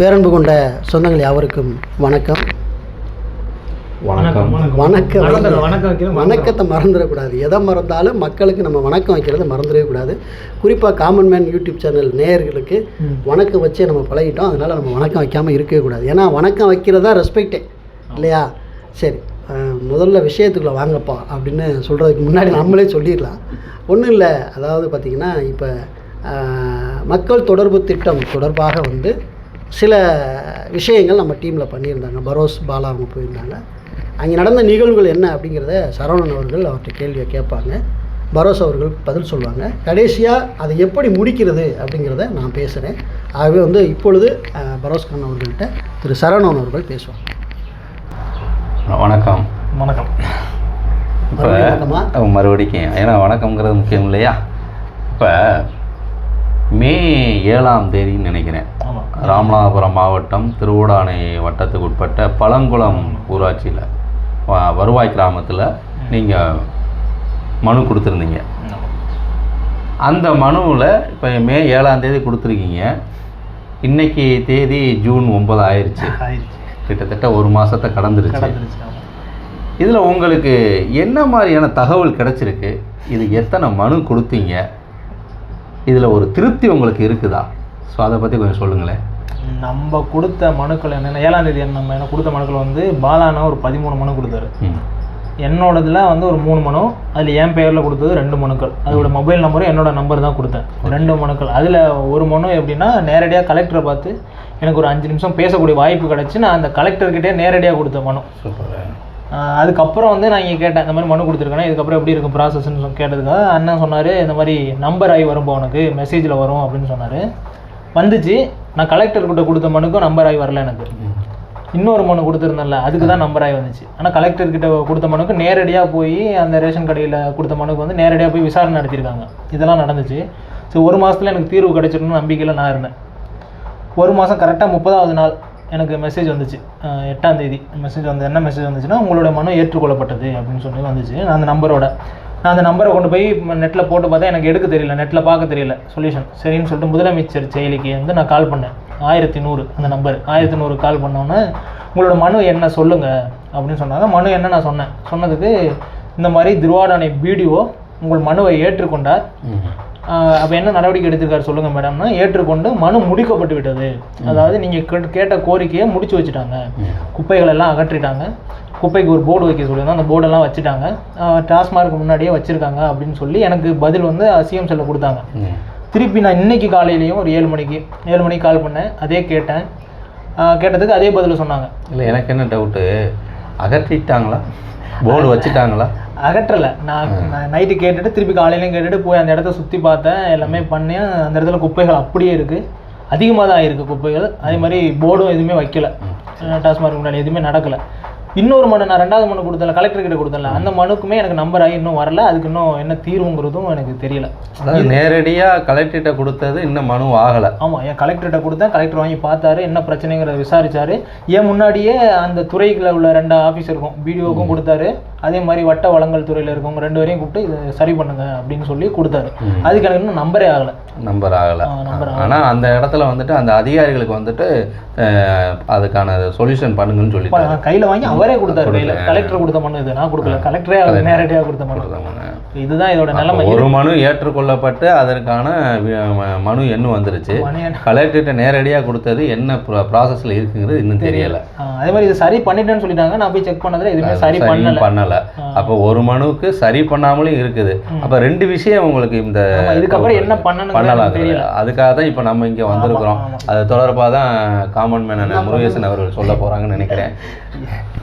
பேரன்பு கொண்ட சொந்தங்கள் யாவருக்கும் வணக்கம். வணக்கம். வணக்கம். வணக்கம். வணக்கத்தை மறந்துடக்கூடாது. எதை மறந்தாலும் மக்களுக்கு நம்ம வணக்கம் வைக்கிறத மறந்துடவே கூடாது. குறிப்பாக காமன் மேன் யூடியூப் சேனல் நேயர்களுக்கு வணக்கம் வச்சே நம்ம பழகிட்டோம். அதனால் நம்ம வணக்கம் வைக்காமல் இருக்கவே கூடாது. ஏன்னா வணக்கம் வைக்கிறதா ரெஸ்பெக்டே இல்லையா? சரி. முதல்ல விஷயத்துக்குள்ளே வாங்கப்பா அப்படின்னு சொல்கிறதுக்கு முன்னாடி நம்மளே சொல்லிடலாம். ஒன்றும் இல்லை. அதாவது பார்த்திங்கன்னா இப்போ மக்கள் தொடர்பு திட்டம் தொடர்பாக வந்து சில விஷயங்கள் நம்ம டீமில் பண்ணியிருந்தாங்க. பரோஸ் பாலா அவங்க போயிருந்தாங்க. அங்கே நடந்த நிகழ்வுகள் என்ன அப்படிங்கிறத சரவணன் அவர்கள் அவர்கிட்ட கேள்வியை கேட்பாங்க. பரோஸ் அவர்கள் பதில் சொல்லுவாங்க கடைசியாக அதை எப்படி முடிக்கிறது அப்படிங்கிறத நான் பேசுகிறேன் ஆகவே வந்து இப்பொழுது பரோஸ் கான் அவர்கள்ட்ட திரு சரவணன் அவர்கள் பேசுவாங்க. வணக்கம். வணக்கம். இப்போ? மறுபடிக்கும். ஏன்னா வணக்கம்ங்கிறது முக்கியம் இல்லையா? இப்போ மே ஏழாம் தேதின்னு நினைக்கிறேன். ராமநாதபுரம் மாவட்டம் திருவுடானை வட்டத்துக்கு உட்பட்ட பழங்குளம் ஊராட்சியில் வருவாய் கிராமத்தில் நீங்கள் மனு கொடுத்துருந்தீங்க. அந்த மனுவில் இப்போ மே ஏழாம் தேதி கொடுத்துருக்கீங்க. இன்னைக்கு தேதி ஜூன் ஒன்பது ஆயிடுச்சு கிட்டத்தட்ட ஒரு மாதத்தை கடந்துருச்சு. இதில் உங்களுக்கு என்ன மாதிரியான தகவல் கிடைச்சிருக்கு? இது எத்தனை மனு கொடுத்தீங்க? இதில் ஒரு திருப்தி உங்களுக்கு இருக்குதா? ஸோ அதை பற்றி கொஞ்சம் சொல்லுங்களேன். நம்ம கொடுத்த மனுக்கள் என்னென்ன? ஏழாம் தேதி நம்ம என்ன கொடுத்த மனுக்கள் வந்து பாலானா ஒரு பதிமூணு மனு கொடுத்தாரு. என்னோடதுல வந்து ஒரு மூணு மனு அதில் என் பெயரில் கொடுத்தது ரெண்டு மனுக்கள். அதோட மொபைல் நம்பரும் என்னோட நம்பர் தான் கொடுத்தேன். ரெண்டு மனுக்கள். அதில் ஒரு மனு எப்படின்னா நேரடியாக கலெக்டரை பார்த்து எனக்கு ஒரு அஞ்சு நிமிஷம் பேசக்கூடிய வாய்ப்பு கிடச்சி நான் அந்த கலெக்டர்கிட்டே நேரடியாக கொடுத்த மனு. சூப்பர். அதுக்கப்புறம் வந்து நான் இங்கே கேட்டேன் இந்த மாதிரி மனு கொடுத்துருக்கேன் இதுக்கப்புறம் எப்படி இருக்கும் ப்ராசஸ்ன்னு கேட்டதுக்காக அண்ணன் சொன்னார் இந்த மாதிரி நம்பர் ஆகி வரும்போ உனக்கு மெசேஜில் வரும் அப்படின்னு சொன்னார். வந்துச்சு. நான் கலெக்டர்கிட்ட கொடுத்த மனுக்கும் நம்பர் ஆகி வரல எனக்கு. இன்னொரு மனு கொடுத்துருந்தேன்ல அதுக்கு தான் நம்பர் ஆகி வந்துச்சு. ஆனால் கலெக்டர்கிட்ட கொடுத்த மனுக்கு நேரடியாக போய் அந்த ரேஷன் கடையில் கொடுத்த மனுக்கு வந்து நேரடியாக போய் விசாரணை நடத்தியிருக்காங்க. இதெல்லாம் நடந்துச்சு. ஸோ ஒரு மாதத்தில் எனக்கு தீர்வு கிடைச்சிடணும்னு நம்பிக்கையில் நான் இருந்தேன். ஒரு மாதம் கரெக்டாக முப்பதாவது நாள் எனக்கு மெசேஜ் வந்துச்சு. எட்டாம் தேதி. மெசேஜ் வந்து என்ன மெசேஜ் வந்துச்சுன்னா உங்களோட மனு ஏற்றுக்கொள்ளப்பட்டது அப்படின்னு சொல்லி வந்துச்சு. நான் அந்த நம்பரோட. நான் அந்த நம்பரை கொண்டு போய் நெட்டில் போட்டு பார்த்தா எனக்கு எடுக்க தெரியல. நெட்டில் பார்க்க தெரியல. சொல்யூஷன் சரின்னு சொல்லிட்டு முதலமைச்சர் செயலிக்கு வந்து நான் கால் பண்ணேன். ஆயிரத்தி நூறு அந்த நம்பர் ஆயிரத்தி நூறு கால் பண்ணோன்னே உங்களோட மனு என்ன? சொல்லுங்கள் அப்படின்னு சொன்னாங்க. மனு என்ன நான் சொன்னேன். சொன்னதுக்கு இந்த மாதிரி திருவாடானை பிடிஓ உங்கள் மனுவை ஏற்றுக்கொண்டார். அப்போ என்ன நடவடிக்கை எடுத்திருக்காரு சொல்லுங்கள் மேடம்னா ஏற்றுக்கொண்டு மனு முடிக்கப்பட்டு விட்டது. அதாவது நீங்கள் கேட்ட கோரிக்கையை முடிச்சு வச்சுட்டாங்க. குப்பைகள் எல்லாம் அகற்றிட்டாங்க. குப்பைக்கு ஒரு போர்டு வைக்க சொல்லியிருந்தோம். அந்த போர்டெல்லாம் வச்சுட்டாங்க. டாஸ்மார்க் முன்னாடியே வச்சுருக்காங்க அப்படின்னு சொல்லி எனக்கு பதில் வந்து சிஎம் செல்ல கொடுத்தாங்க. திருப்பி நான் இன்னைக்கு காலையிலையும் ஒரு ஏழு மணிக்கு ஏழு மணிக்கு கால் பண்ணேன். அதே கேட்டேன். கேட்டதுக்கு அதே பதில் சொன்னாங்க. இல்லை எனக்கு என்ன டவுட்டு அகற்றிட்டாங்களா? போர்டு வச்சுட்டாங்களா? அகற்றலை. நான் நைட்டு கேட்டுட்டு திருப்பி காலையிலையும் கேட்டுட்டு போய் அந்த இடத்த சுற்றி பார்த்தேன். எல்லாமே பண்ணேன் அந்த இடத்துல குப்பைகள் அப்படியே இருக்குது அதிகமாக தான் இருக்குது குப்பைகள். அதே மாதிரி போர்டும் எதுவுமே வைக்கல. டாஸ்மார்க் முன்னாடி எதுவுமே நடக்கலை. இன்னொரு மனு நான் ரெண்டாவது மனு கொடுத்தல கலெக்டர் கிட்ட கொடுத்தல அந்த மனுக்குமே எனக்கு நம்பர் ஆகி இன்னும் வரல. அதுக்கு இன்னும் என்ன தீர்வுங்கிறதும் எனக்கு தெரியல. அதாவது நேரடியாக கலெக்டர்கிட்ட கொடுத்தது இன்னும் மனு ஆகலை. ஆமாம் என் கலெக்டர்கிட்ட கொடுத்தேன் கலெக்டர் வாங்கி பார்த்தாரு என்ன பிரச்சனைங்கிறத விசாரிச்சாரு. ஏன் முன்னாடியே அந்த துறைகளில் உள்ள ரெண்டு ஆஃபீஸருக்கும் பிடிஓக்கும் கொடுத்தாரு. அதே மாதிரி வட்ட வளங்கள் துறையில் இருக்கவங்க ரெண்டு பேரையும் கூப்பிட்டு இதை சரி பண்ணுங்க அப்படின்னு சொல்லி கொடுத்தாரு. அதுக்கு எனக்கு இன்னும் நம்பரே ஆகலை. நம்பர் ஆகலை. ஆனால் அந்த இடத்துல வந்துட்டு அந்த அதிகாரிகளுக்கு வந்துட்டு அதுக்கான சொல்யூஷன் பண்ணுங்கன்னு சொல்லிட்டாரு. கையில் வாங்கி அவரே கொடுத்தாரு கையில் கலெக்டர் கொடுத்த மனு இது. நான் கொடுக்கல. கலெக்டரே அவர் நேரடியாக கொடுத்த மனு. இதுதான் இதோட நிலைமை. ஒரு மனு ஏற்றுக்கொள்ளப்பட்டு அதற்கான மனு எண்ணு வந்துருச்சு. கலெக்டர்கிட்ட நேரடியாக கொடுத்தது என்ன ப்ராசஸில் இருக்குங்கிறது இன்னும் தெரியலை. அதே மாதிரி இது சரி பண்ணிட்டேன்னு சொல்லிட்டாங்க. நான் போய் செக் பண்ணதுல எதுவுமே சரி பண்ணல. பண்ணல. அப்போ ஒரு மனுவுக்கு சரி பண்ணாமலும் இருக்குது. அப்போ ரெண்டு விஷயம் உங்களுக்கு இந்த இதுக்கப்புறம் என்ன பண்ணணுங்கிறது பண்ணலாம் தெரியல. அதுக்காக தான் இப்போ நம்ம இங்கே வந்திருக்கிறோம். அது தொடர்பாக தான் காமன் மேன் முருகேசன் அவர்கள் சொல்ல போகிறாங்கன்னு நினைக்கிறேன்.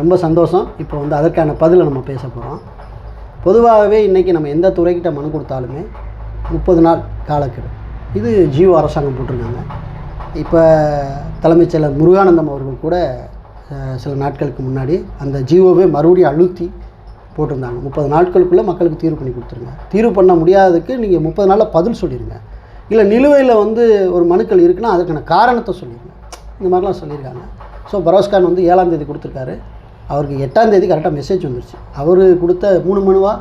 ரொம்ப சந்தோஷம். இப்போ வந்து அதற்கான பதிலை நம்ம பேச போகிறோம் பொதுவாகவே இன்றைக்கி நம்ம எந்த துறைக்கிட்ட மனு கொடுத்தாலுமே முப்பது நாள் காலக்கெடு. இது ஜியோ அரசாங்கம் போட்டிருக்காங்க. இப்போ தலைமைச் செயலர் முருகானந்தம் அவர்கள் கூட சில நாட்களுக்கு முன்னாடி அந்த ஜியோவை மறுபடியும் அழுத்தி போட்டிருந்தாங்க. முப்பது நாட்களுக்குள்ளே மக்களுக்கு தீர்வு பண்ணி கொடுத்துருங்க. தீர்வு பண்ண முடியாததுக்கு நீங்கள் முப்பது நாளில் பதில் சொல்லிடுங்க இல்லை நிலுவையில் வந்து ஒரு மனுக்கள் இருக்குன்னா அதுக்கான காரணத்தை சொல்லிடுங்க இந்த மாதிரிலாம் சொல்லியிருக்காங்க. ஸோ பரோஸ்கான் வந்து ஏழாம் தேதி கொடுத்துருக்காரு. அவருக்கு எட்டாம் தேதி கரெக்டாக மெசேஜ் வந்துருச்சு. அவர் கொடுத்த மூணு மனுவா?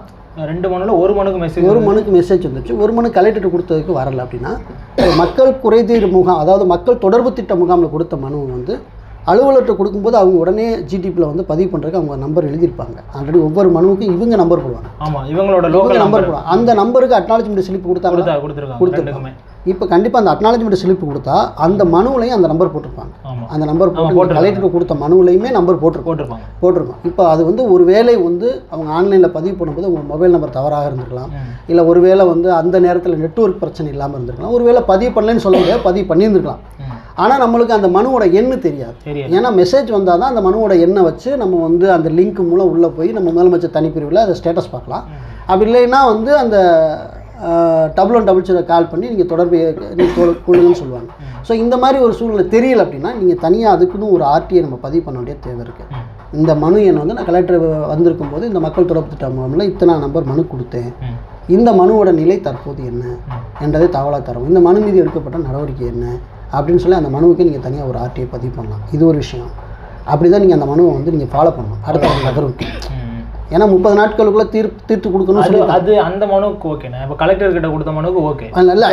ரெண்டு மனுல ஒரு மனுக்கு மெசேஜ் ஒரு மனுக்கு மெசேஜ் வந்துச்சு ஒரு மனு கலெக்டர் கொடுத்ததுக்கு வரல அப்படின்னா மக்கள் குறைதீர் முகாம் அதாவது மக்கள் தொடர்பு திட்ட முகாமில் கொடுத்த மனு வந்து அலுவலர்கிட்ட கொடுக்கும்போது அவங்க உடனே ஜிடிபியில் வந்து பதிவு பண்ணுறதுக்கு அவங்க நம்பர் எழுதியிருப்பாங்க. ஆல்ரெடி ஒவ்வொரு மனுவுக்கும் இவங்க நம்பர் போடுவாங்க. ஆமா இவங்களோட இவங்க லோக்கல் நம்பர் போடுவாங்க. அந்த நம்பருக்கு அக்னாலஜ்மெண்ட் ஸ்லிப் கொடுத்தாங்க கொடுத்தா கொடுத்துருக்காங்க. ரெண்டுக்குமே. இப்போ கண்டிப்பாக அந்த அக்னாலஜ்மெண்ட் ஸ்லிப் கொடுத்தா அந்த மனுவுலையும் அந்த நம்பர் போட்டிருப்பாங்க. அந்த நம்பர் போட்டு போட்டிருக்காங்க. கலெக்டர் கொடுத்த மனுவுலையுமே நம்பர் போட்டிருக்கோம் போட்டிருப்பாங்க. போட்டிருக்கோம் இப்போ அது வந்து ஒரு வேளை வந்து அவங்க ஆன்லைனில் பதிவு பண்ணும்போது உங்கள் மொபைல் நம்பர் தவறாக இருந்திருக்கலாம். இல்லை ஒருவேளை வந்து அந்த நேரத்தில் நெட்வொர்க் பிரச்சனை இல்லாமல் இருந்திருக்கலாம். ஒருவேளை பதிவு பண்ணலன்னு சொல்ல முடியாது பதிவு பண்ணியிருந்திருக்கலாம். ஆனால் நம்மளுக்கு அந்த மனுவோட எண்ணு தெரியாது. தெரியாது. ஏன்னா மெசேஜ் வந்தால் தான் அந்த மனுவோட எண்ணை வச்சு நம்ம வந்து அந்த லிங்க் மூலம் உள்ளே போய் நம்ம முதலமைச்சர் தனிப்பிரிவில் அதை ஸ்டேட்டஸ் பார்க்கலாம். அப்படி இல்லைன்னா வந்து அந்த double one double zero call பண்ணி நீங்கள் தொடர்பு கொள்ளுங்கன்னு சொல்லுவாங்க. ஸோ இந்த மாதிரி ஒரு சூழ்நிலை தெரியல அப்படின்னா நீங்கள் தனியாக அதுக்குன்னு ஒரு ஆர்டிஐ நம்ம பதிவு பண்ண வேண்டிய தேவை இருக்குது. இந்த மனு எண் வந்து நான் கலெக்டர் வந்திருக்கும் போது இந்த மக்கள் தொடர்பு திட்டம் மூலமில் இத்தனை நம்பர் மனு கொடுத்தேன். இந்த மனுவோட நிலை தற்போது என்ன. என்றதை தகவலாக தரும் இந்த மனு மீது எடுக்கப்பட்ட நடவடிக்கை என்ன? அப்படின்னு சொல்லி அந்த மனுவுக்கு நீங்கள் தனியாக ஒரு ஆர்டிஐ பதிவு பண்ணலாம். இது ஒரு விஷயம். அப்படி தான் நீங்கள் அந்த மனுவை வந்து நீங்கள் ஃபாலோ பண்ணணும். அடுத்த நகர்வுக்கு. ஏன்னா முப்பது நாட்களுக்குள்ளே தீர் தீர்த்து கொடுக்கணும்னு சொல்லி அது அந்த மனுவுக்கு ஓகேண்ணே இப்போ கலெக்டர் கிட்ட கொடுத்த மனுவுக்கு ஓகே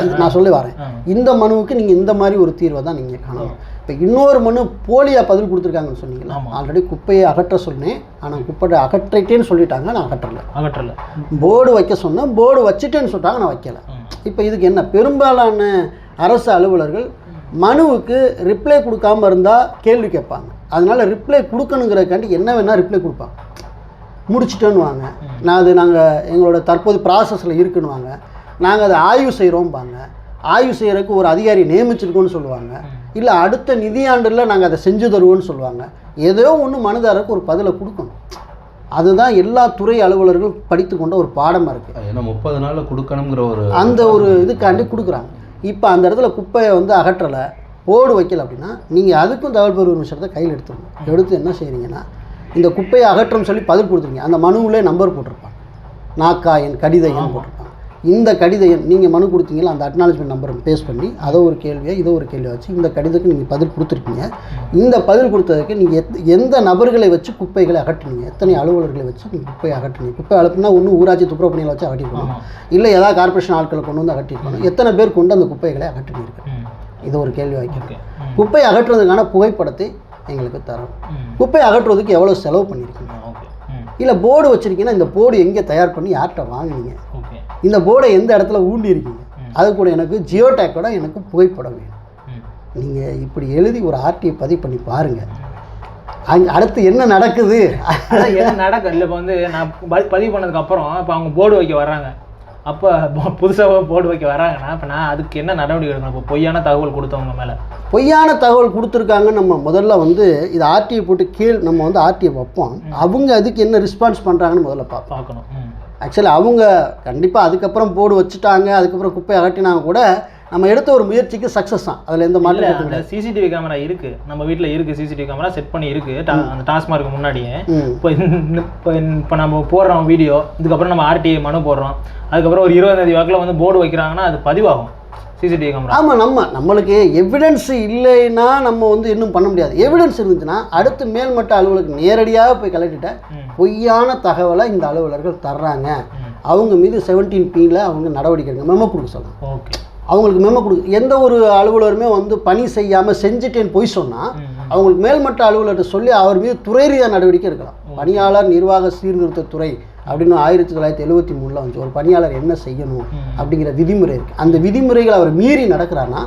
இது நான் சொல்லி வரேன். இந்த மனுவுக்கு நீங்கள் இந்த மாதிரி ஒரு தீர்வை தான் நீங்கள் காணணும். இப்போ இன்னொரு மனு போலியாக பதில் கொடுத்துருக்காங்கன்னு சொன்னீங்களா. ஆல்ரெடி குப்பையை அகற்ற சொன்னேன். ஆனால் குப்பையை அகற்றிட்டேன்னு சொல்லிட்டாங்க நான் அகற்றலை. அகற்றல. போர்டு வைக்க சொன்னேன் போர்டு வச்சுட்டேன்னு சொல்லிட்டாங்க நான் வைக்கல. இப்போ இதுக்கு என்ன பெரும்பாலான அரசு அலுவலர்கள் மனுவுக்கு ரிப்ளை கொடுக்காம இருந்தால் கேள்வி கேட்பாங்க. அதனால ரிப்ளை கொடுக்கணுங்கிறக்காண்டி என்ன வேணால் ரிப்ளை கொடுப்பாங்க. முடிச்சிட்டேன்னு வாங்க நான் அது நாங்கள் எங்களோட தற்போது ப்ராசஸில் இருக்குன்னு வாங்க நாங்கள் அதை ஆய்வு செய்கிறோம்பாங்க ஆய்வு செய்கிறதுக்கு ஒரு அதிகாரி நியமிச்சிருக்கோன்னு சொல்லுவாங்க. இல்லை அடுத்த நிதியாண்டில் நாங்கள் அதை செஞ்சு தருவோம்னு சொல்லுவாங்க. ஏதோ ஒன்று மனுதாரருக்கு ஒரு பதிலை கொடுக்கணும். அதுதான் எல்லா துறை அலுவலர்களும் படித்து கொண்ட ஒரு பாடமாக இருக்குது ஏன்னா முப்பது நாளில் கொடுக்கணுங்கிற ஒரு அந்த ஒரு இதுக்காண்டி கொடுக்குறாங்க. இப்போ அந்த இடத்துல குப்பையை வந்து அகற்றலை போர்டு வைக்கல அப்படின்னா நீங்கள் அதுக்கும் தகவல் பெறும் நிமிஷத்தை கையில் எடுத்துருங்க எடுத்து என்ன செய்றீங்கன்னா இந்த குப்பையை அகற்றம் சொல்லி பதில் கொடுத்துருங்க அந்த மனுவிலே நம்பர் போட்டிருப்பாங்க. நாக்கா என் கடித எண் போட்டிருப்பாங்க. இந்த கடித எண் நீங்கள் மனு கொடுத்தீங்களா அந்த அக்னாலஜ்மெண்ட் நம்பரை பேஸ் பண்ணி அதை ஒரு கேள்வியை இதை ஒரு கேள்வியை வச்சு இந்த கடிதத்துக்கு நீங்கள் பதில் கொடுத்துருக்கீங்க. இந்த பதில் கொடுத்ததுக்கு நீங்கள் எந்த நபர்களை வச்சு குப்பைகளை அகற்றுனீங்க? எத்தனை அலுவலர்களை வச்சு நீங்கள் குப்பையை அகற்றுனீங்க? குப்பை அழுப்புனா ஒன்று ஊராட்சி துப்புரவு பணியில் வச்சு அகற்றிருக்கணும். இல்லை ஏதாவது கார்ப்பரேஷன் ஆட்களை கொண்டு வந்து அகற்றிருக்கணும். எத்தனை பேர் கொண்டு அந்த குப்பைகளை அகற்றினீர்கள். இது ஒரு கேள்வி வைக்கிறேன் ஓகே. ம். குப்பை அகற்றுறதுக்கான புகைப்படத்தை எங்களுக்கு தரணும் ம். குப்பை அகற்றுறதுக்கு எவ்வளோ செலவு பண்ணியிருக்கீங்க. இல்லை போர்டு வச்சுருக்கீங்கன்னா இந்த போர்டு எங்கே தயார் பண்ணி யார்கிட்ட வாங்குனீங்க? இந்த போர்டை எந்த இடத்துல ஊண்டி இருக்கீங்க அது கூட எனக்கு ஜியோ டேக்கோட எனக்கு புகைப்படம் வேணும். நீங்கள் இப்படி எழுதி ஒரு ஆர்டிஐ பதிவு பண்ணி பாருங்கள் அங்கே அடுத்து என்ன நடக்குது? என்ன நடக்கும் இல்லை இப்போ வந்து நான் பதிவு பண்ணதுக்கு அப்புறம் இப்போ அவங்க போர்டு வைக்க வர்றாங்க. அப்போ புதுசாக போர்டு வைக்க வராங்கன்னா இப்போ நான் அதுக்கு என்ன நடவடிக்கை எடுக்கணும்? இப்போ பொய்யான தகவல் கொடுத்தவங்க மேலே. பொய்யான தகவல் கொடுத்துருக்காங்கன்னு நம்ம முதல்ல வந்து இது ஆர்டிஐ போட்டு கீழ் நம்ம வந்து ஆர்டிஐ வைப்போம். அவங்க அதுக்கு என்ன ரெஸ்பான்ஸ் பண்ணுறாங்கன்னு முதல்ல பார்ப்போம். பார்க்கணும். ஆக்சுவலி அவங்க கண்டிப்பாக அதுக்கப்புறம் போர்டு வச்சுட்டாங்க அதுக்கப்புறம் குப்பை அகட்டினாங்க கூட நம்ம எடுத்த ஒரு முயற்சிக்கு சக்ஸஸ் தான். அதில் எந்த அந்த சிசிடிவி கேமரா இருக்கு. நம்ம வீட்டில் இருக்கு சிசிடிவி கேமரா செட் பண்ணி இருக்கு. டா- அந்த டாஸ்மார்க்கு முன்னாடியே. இப்போ இப்போ இப்போ நம்ம போடுறோம் வீடியோ இதுக்கப்புறம் நம்ம ஆர்டிஐ மனு போடுறோம். அதுக்கப்புறம் ஒரு இருபதாம் தேதி வாக்கில் வந்து போர்டு வைக்கிறாங்கன்னா அது பதிவாகும். சிசிடிவி கேமரா ஆமாம் நம்ம நம்மளுக்கு எவிடன்ஸ் இல்லைன்னா நம்ம வந்து இன்னும் பண்ண முடியாது. எவிடன்ஸ் இருந்துச்சுன்னா அடுத்து மேல்மட்ட அலுவலருக்கு நேரடியாக போய் கலெக்டிட்ட ம். பொய்யான தகவலை இந்த அலுவலர்கள் தர்றாங்க. அவங்க மீது செவன்டீன் பியில் அவங்க நடவடிக்கை எடுங்க. மெமோ கொடுக்க சொல்லலாம் ஓகே அவங்களுக்கு மெமோ கொடு எந்த ஒரு அலுவலருமே வந்து பணி செய்யாமல் செஞ்சுட்டேன்னு போய் சொன்னால். அவங்களுக்கு மேல்மட்ட அலுவலர்கிட்ட சொல்லி அவர் மீது துறை ரீதியாக நடவடிக்கை எடுக்கலாம். பணியாளர் நிர்வாக சீர்திருத்தத் துறை அப்படின்னு ஆயிரத்தி தொள்ளாயிரத்தி எழுபத்தி மூணில் வந்துச்சு. ஒரு பணியாளர் என்ன செய்யணும். அப்படிங்கிற விதிமுறை இருக்குது அந்த விதிமுறைகள் அவர் மீறி நடக்கிறான்னா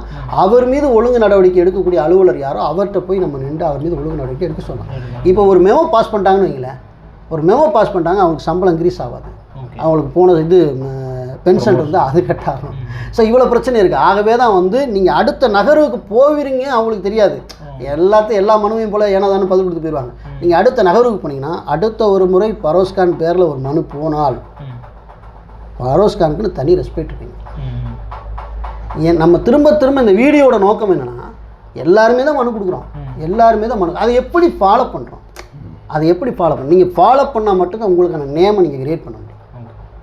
அவர் மீது ஒழுங்கு நடவடிக்கை எடுக்கக்கூடிய அலுவலர் யாரோ அவர்கிட்ட போய் நம்ம நின்று அவர் மீது ஒழுங்கு நடவடிக்கை எடுக்க சொல்லலாம். இப்போ ஒரு மெமோ பாஸ் பண்ணிட்டாங்கன்னு வைங்களேன். ஒரு மெமோ பாஸ் பண்ணிட்டாங்க அவங்களுக்கு சம்பளம் இன்க்ரீஸ் ஆகாது. அவங்களுக்கு போன இது பென்ஷன் இருந்தால் அது கட் ஸோ இவ்வளோ பிரச்சனை இருக்குது ஆகவே தான் வந்து நீங்கள் அடுத்த நகர்வுக்கு போவீங்க அவங்களுக்கு தெரியாது. எல்லாத்தையும் எல்லா மனுவையும் போல் ஏனாதானு பதில் கொடுத்து போயிடுவாங்க நீங்கள் அடுத்த நகர்வுக்கு போனீங்கன்னா அடுத்த ஒரு முறை பரோஸ்கான் பேரில் ஒரு மனு போனால் பரோஸ்கானுக்குன்னு தனி ரெஸ்பெக்ட் இருக்குங்க ஏன் நம்ம திரும்ப திரும்ப இந்த வீடியோட நோக்கம் என்னென்னா எல்லாருமே தான் மனு கொடுக்குறோம். எல்லாருமே தான் மனு அதை எப்படி ஃபாலோ பண்ணுறோம் அதை எப்படி ஃபாலோ பண்ண நீங்கள் ஃபாலோ பண்ணால் மட்டும்தான் உங்களுக்கான நேமை நீங்கள் கிரியேட் பண்ண முடியும்.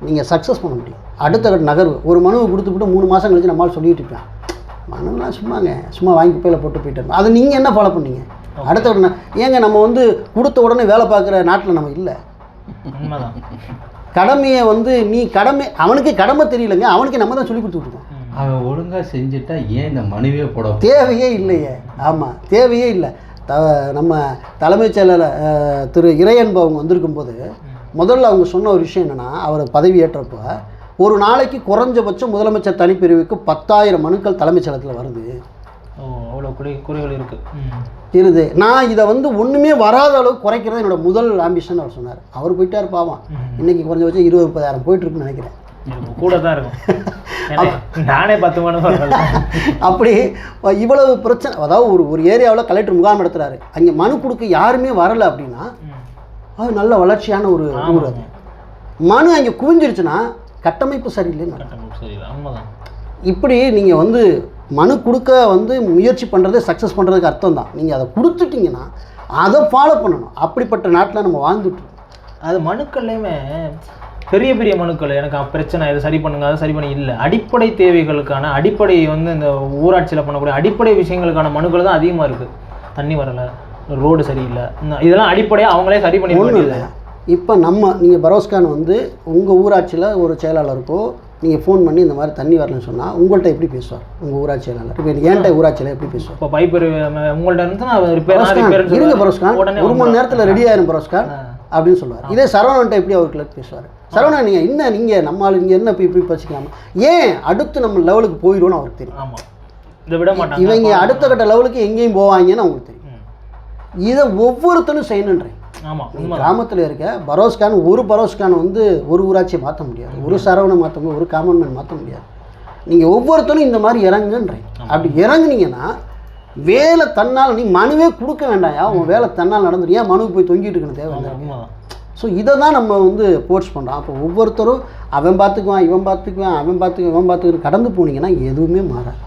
நீங்கள் சக்ஸஸ் பண்ண முடியும். அடுத்த கட்ட நகர்வு. ஒரு மனுவை கொடுத்துவிட்டு மூணு மாதம் கழிச்சு நம்மளால் சொல்லிட்டு இருப்பேன் மனுலாம் சும்மாங்க. சும்மா வாங்கி குப்பையில் போட்டு போயிட்டு அதை நீங்கள் என்ன ஃபாலோ பண்ணீங்க? அடுத்த ந- ஏங்க நம்ம வந்து கொடுத்த உடனே வேலை பார்க்குற நாட்டில் நம்ம இல்லை. கடமையை வந்து நீ கடமை அவனுக்கு கடமை தெரியலங்க. அவனுக்கு நம்ம தான் சொல்லி கொடுத்துட்ருக்கோம் அவன் ஒழுங்காக செஞ்சுட்டா ஏன் இந்த மனுவே போட தேவையே இல்லையே. ஆமாம் தேவையே இல்லை. த நம்ம தலைமைச் செயலர் திரு இறையன்பு அவங்க வந்திருக்கும் போது முதல்ல அவங்க சொன்ன ஒரு விஷயம் என்னென்னா அவர் பதவி ஏற்றப்போ ஒரு நாளைக்கு குறைஞ்சபட்சம் முதலமைச்சர் தனிப்பிரிவுக்கு பத்தாயிரம் மனுக்கள் தலைமைச் செயலகத்தில் வருது. அவ்வளோ குறை குறைகள் இருக்கு. ம். இருது நான் இதை வந்து ஒன்றுமே வராத அளவுக்கு குறைக்கிறது என்னோட முதல் ஆம்பிஷன் அவர் சொன்னார். அவர் போயிட்டார் பாவம். இன்னைக்கு குறைஞ்சபட்சம் இருபது முப்பதாயிரம் போயிட்டுருக்குன்னு நினைக்கிறேன். கூட தான் இருக்கும். நானே பத்து மணி அப்படி இவ்வளவு பிரச்சனை அதாவது ஒரு ஒரு ஏரியாவில் கலெக்டர் முகாம் நடத்துறாரு. அங்கே மனு கொடுக்க யாருமே வரலை அப்படின்னா அது நல்ல வளர்ச்சியான ஒரு ஊர் அது. மனு அங்கே குவிஞ்சிருச்சுன்னா கட்டமைப்பு சரியில்லைன்னு அர்த்தம். சரி உண்மைதான். இப்படி நீங்கள் வந்து மனு கொடுக்க வந்து முயற்சி பண்ணுறது சக்ஸஸ் பண்ணுறதுக்கு அர்த்தம் தான் நீங்கள் அதை கொடுத்துட்டீங்கன்னா அதை ஃபாலோ பண்ணணும். அப்படிப்பட்ட நாட்டில் நம்ம வாழ்ந்துட்டு. அது மனுக்கள்லையுமே பெரிய பெரிய மனுக்கள். எனக்கு பிரச்சனை இதை சரி பண்ணுங்க அதை சரி பண்ண. இல்லை அடிப்படை தேவைகளுக்கான அடிப்படை வந்து இந்த ஊராட்சியில் பண்ணக்கூடிய அடிப்படை விஷயங்களுக்கான மனுக்கள் தான் அதிகமாக இருக்குது தண்ணி வரலை ரோடு சரியில்லை. இதெல்லாம் அடிப்படையாக அவங்களே சரி பண்ணி இல்லை. இப்போ நம்ம நீங்கள் பரோஸ்கான் வந்து உங்கள் ஊராட்சியில் ஒரு செயலாளருக்கோ நீங்கள் ஃபோன் பண்ணி இந்த மாதிரி தண்ணி வரலன்னு சொன்னால் உங்கள்கிட்ட எப்படி பேசுவார்? உங்கள் ஊராட்சி செயலாளர். இப்போ என்கிட்ட ஊராட்சியில் எப்படி பேசுவார்? இப்போ பைப் உங்கள்ட்ட இருந்து இருங்க பரோஸ்கான். ஒரு மணி நேரத்தில் ரெடி ஆயிரும் பரோஸ்கான் அப்படின்னு சொல்லுவார். இதே சரவணன்ட்ட எப்படி அவர் கிளர்க் பேசுவார்? சரவணன் நீங்கள் என்ன நீங்கள் நம்ம ஆளு நீங்கள் என்ன இப்படி இப்படி பேசிக்கலாமா? ஏன் அடுத்து நம்ம லெவலுக்கு போயிடும்னு அவருக்கு தெரியும். இதை விட மாட்டாங்க. இவங்க அடுத்த கட்ட லெவலுக்கு எங்கேயும் போவாங்கன்னு அவங்களுக்கு தெரியும். இதை ஒவ்வொருத்தரும் செய்யணுன்றேன் கிராமத்தில் இருக்க பரோஸ்கான் ஒரு பரோஸ்கான் வந்து ஒரு ஊராட்சியை மாற்ற முடியாது. ஒரு சரவணை மாற்ற முடியாது ஒரு காமன் மேன் மாற்ற முடியாது. நீங்கள் ஒவ்வொருத்தரும் இந்த மாதிரி இறங்குன்றேன் அப்படி இறங்குனீங்கன்னா வேலை தன்னால் நீ மனுவே கொடுக்க வேண்டாம்யா உன் வேலை தன்னால் நடந்துடும் ஏன் மனுவுக்கு போய் தொங்கிட்டு இருக்கணும் தேவை ஸோ இதை தான் நம்ம வந்து போர்ட்ஸ் பண்ணுறோம் அப்போ ஒவ்வொருத்தரும் அவன் பார்த்துக்குவான் இவன் பார்த்துக்குவான் அவன் பார்த்துக்குவான் இவன் பார்த்துக்குவான் கடந்து போனீங்கன்னா எதுவுமே மாறாது.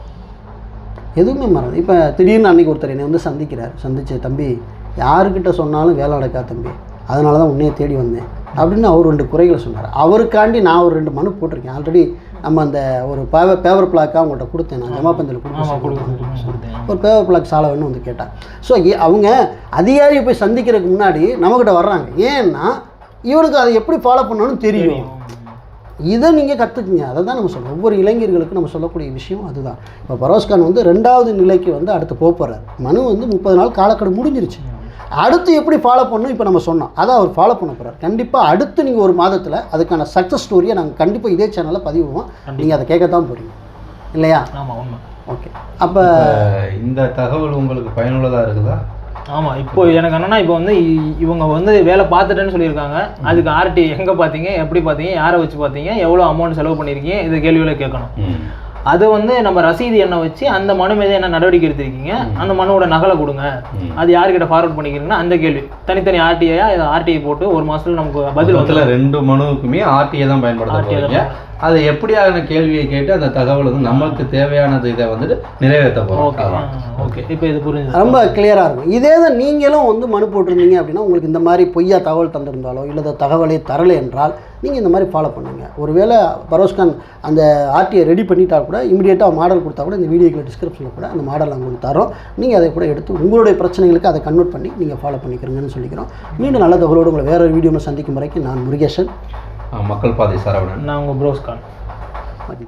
எதுவுமே மாறாது. இப்போ திடீர்னு அன்னைக்கு ஒருத்தர் என்னை வந்து சந்திக்கிறார் சந்திச்சு தம்பி யாருக்கிட்ட சொன்னாலும் வேலை நடக்காது தம்பி? அதனால தான் உன்னையே தேடி வந்தேன். அப்படின்னு அவர் ரெண்டு குறைகளை சொன்னார். அவருக்காண்டி நான் ஒரு ரெண்டு மனு போட்டிருக்கேன். ஆல்ரெடி நம்ம அந்த ஒரு பேவர் பேப்பர் பிளாக்காக அவங்கள்ட்ட கொடுத்தேன் நான். ஜமா பந்தில் ஆமாம் கொடுக்க கொடுக்குறேன் கொடுத்தேன். ஒரு பேப்பர் பிளாக் சாலை வேணும்னு வந்து கேட்டாங்க ஸோ அவங்க அதிகாரியை போய் சந்திக்கிறதுக்கு முன்னாடி நம்மக்கிட்ட வர்றாங்க. ஏன்னா இவனுக்கு அதை எப்படி ஃபாலோ பண்ணணும்னு தெரியும். இதை நீங்கள் கற்றுக்குங்க அதை தான் நம்ம சொல்கிறோம் ஒவ்வொரு இளைஞர்களுக்கும் நம்ம சொல்லக்கூடிய விஷயம் அதுதான். இப்போ பரோஸ்கான் வந்து ரெண்டாவது நிலைக்கு வந்து அடுத்து போக போகிறார் மனு வந்து முப்பது நாள் காலக்கெடு முடிஞ்சிருச்சு. அடுத்து எப்படி ஃபாலோ பண்ணணும் இப்போ நம்ம சொன்னோம். அதை அவர் ஃபாலோ பண்ண போகிறார் கண்டிப்பாக அடுத்து நீங்கள் ஒரு மாதத்தில் அதுக்கான சக்ஸஸ் ஸ்டோரியை நாங்கள் கண்டிப்பாக இதே சேனலில் பதிவுவோம் நீங்கள் அதை கேட்கத்தான் போகிறீங்க இல்லையா? ஆமாம் உண்மை. ஓகே அப்போ இந்த தகவல் உங்களுக்கு பயனுள்ளதாக இருக்குதா? ஆமாம் இப்போ எனக்கு என்னன்னா இப்போ வந்து இ- இவங்க வந்து வேலை பார்த்துட்டேன்னு சொல்லியிருக்காங்க. அதுக்கு ஆர்டி எங்கே பார்த்தீங்க எப்படி பார்த்தீங்க யாரை வச்சு பார்த்தீங்க எவ்வளோ அமௌண்ட் செலவு பண்ணியிருக்கீங்க இது கேள்விகளை கேட்கணும். அது வந்து நம்ம ரசீது எண்ணை வச்சு அந்த மனு மீது என்ன நடவடிக்கை எடுத்திருக்கீங்க? அந்த மனுவோட நகலை கொடுங்க. அது யார்கிட்ட ஃபார்வர்ட் பண்ணிக்கிறீங்கன்னா அந்த கேள்வி. தனித்தனி ஆர்டிஐயா ஆர்டிஐ போட்டு ஒரு மாசத்துல நமக்கு பதில் ரெண்டு மனுவுக்குமே ஆர்டிஐ தான் பயன்படுத்த அதை எப்படியான கேள்வியை கேட்டு அந்த தகவல் வந்து நமக்கு தேவையானது இதை வந்துட்டு நிறைவேற்ற ஓகே. போகிறோம் ஓகே. இப்போ இது புரிஞ்சுது. ரொம்ப கிளியராக இருக்கும். இதே தான் நீங்களும் வந்து மனு போட்டிருந்தீங்க அப்படின்னா உங்களுக்கு இந்த மாதிரி பொய்யா தகவல் தந்திருந்தாலோ இல்லை தகவலை தரலை என்றால் நீங்கள் இந்த மாதிரி ஃபாலோ பண்ணுங்கள் ஒருவேளை பரோஸ்கான் அந்த ஆர்டியை ரெடி பண்ணிட்டா கூட இமீடியட்டாக மாடல் கொடுத்தா கூட இந்த வீடியோக்கில் டிஸ்கிரிப்ஷனில் கூட அந்த மாடல் நாங்கள் உங்களுக்கு தரோம் நீங்கள் அதை கூட எடுத்து உங்களுடைய பிரச்சனைகளுக்கு அதை கன்வெர்ட் பண்ணி நீங்கள் ஃபாலோ பண்ணிக்கிறீங்கன்னு சொல்லிக்கிறோம். மீண்டும் நல்ல தகவலோடு உங்களை வேற ஒரு வீடியோவில் சந்திக்கும் வரைக்கும் நான் முருகேசன். மக்கள் பாதை சரவணன் நான் உங்கள் ப்ரோஸ்கான் மதி